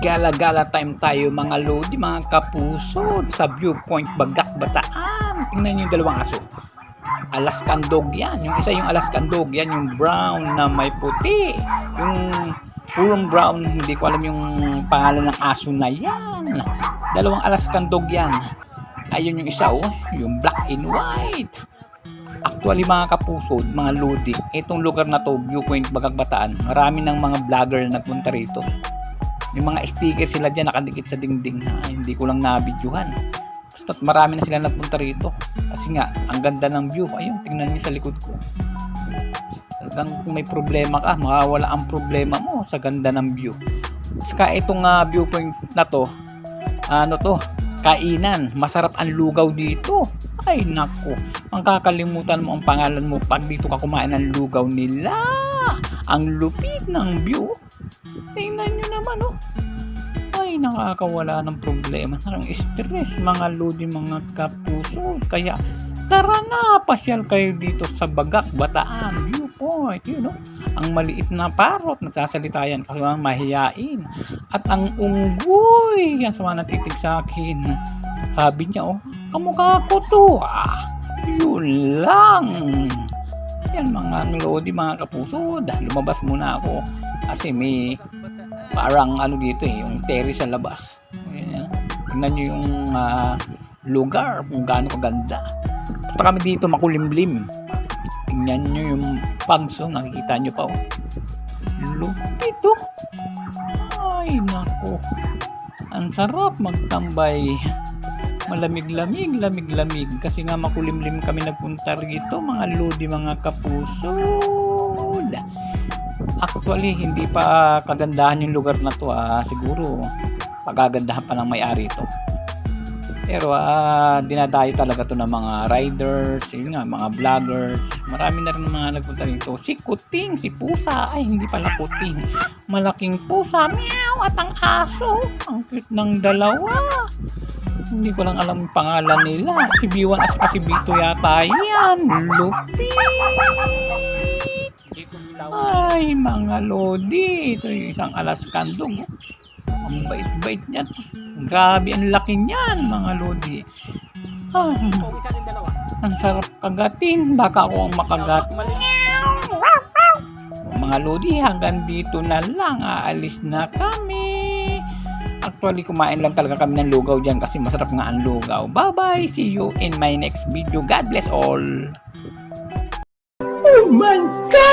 Gala-gala time tayo mga lodi, mga kapuso sa viewpoint Bagak Bataan. Tingnan niyo yung dalawang aso. Alaskan dog yan. Yung isa yung Alaskan dog yan, yung brown na may puti. Yung purong brown, hindi ko alam yung pangalan ng aso na yan. Dalawang Alaskan dog yan. Ayun yung isa oh, yung black and white. Actually mga kapuso, mga lodi, itong lugar na to, viewpoint Bagak Bataan, marami ng mga vlogger na nagpunta rito. May mga sticker sila dyan nakadikit sa dingding na hindi ko lang nabidyohan. Basta't marami na sila napunta rito. Kasi nga, ang ganda ng view. Ayun, tingnan niyo sa likod ko. Talagang kung may problema ka, mawawala ang problema mo sa ganda ng view. Saka itong uh, viewpoint na to, ano to, kainan. Masarap ang lugaw dito. Ay nako, ang kakalimutan mo ang pangalan mo pag dito ka kumain ng lugaw nila. Ang lupit ng view. Tingnan nyo naman oh. Ay, nakakawala ng problema. Parang stress, mga lodi, mga kapuso. Kaya, tara na, pasyal kayo dito sa Bagak, Bataan, viewpoint. Yun, no? Ang maliit na parot, nagsasalita yan kasi mga mahiyain. At ang unggoy, yan sa mga natitig sa akin. Sabi niya, oh, kamukha ko to, ah. Yun lang. Yan mga lodi, mga kapuso. Dahil lumabas muna ako. Kasi may parang ano dito eh, yung terrace sa labas. Ayan, tingnan nyo yung ah, lugar, kung gaano kaganda. Punta kami dito makulimlim. Tingnan nyo yung pagso, nakikita nyo pa oh. Lupit oh. Ay nako. Ang sarap magtambay. Malamig-lamig, lamig-lamig. Kasi nga makulimlim kami nagpunta rito, mga lodi, mga kapuso. Actually, hindi pa kagandahan yung lugar na to ah. Siguro, pagagandahan pa ng may-ari ito. Pero ah, dinadayo talaga to ng mga riders, yun nga, mga vloggers. Marami na rin mga nagpunta rito. Si Kuting, si Pusa. Ay, hindi pala Kuting. Malaking pusa. Meow! At ang aso. Ang cute ng dalawa. Hindi ko lang alam yung pangalan nila. Si B1 at si B2 yata yan. Lupit! Ay, mga lodi. Ito yung isang Alaskan dog. Ang bait-bait niyan. Grabe, ang laki niyan, mga lodi. Ah, ang sarap kagatin. Baka ako ang makagat. Mga lodi, hanggang dito na lang. Aalis na kami. Actually, kumain lang talaga kami ng lugaw dyan kasi masarap nga ang lugaw. Bye-bye! See you in my next video. God bless all! Oh my God!